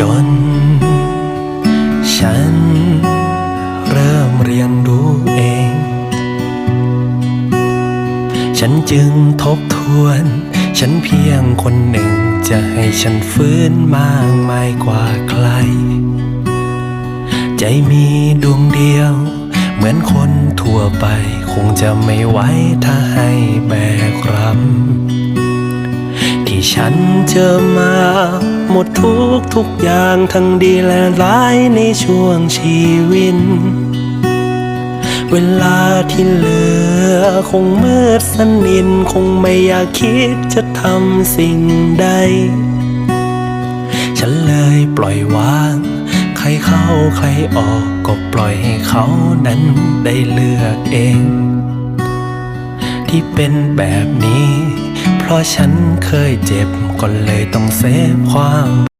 จน ฉันเริ่มเรียนรู้เอง ฉันจึงทบทวน ฉันเพียงคนหนึ่งจะให้ฉันฟื้นมากมายกว่าใคร ใจมีดวงเดียว เหมือนคนทั่วไป คงจะไม่ไหวถ้าให้แบกรับ ที่ฉันเจอมา หมดทุกทุกอย่างทั้งดีและร้ายในช่วงชีวิต เวลาที่เหลือคงมืดสนิทคงไม่อยากคิดจะทำสิ่งใด ฉันเลยปล่อยวาง ใครเข้าใครออกก็ปล่อยให้เขานั้นได้เลือกเอง ที่เป็นแบบนี้ เพราะฉันเคยเจ็บก็เลยต้องเซฟความ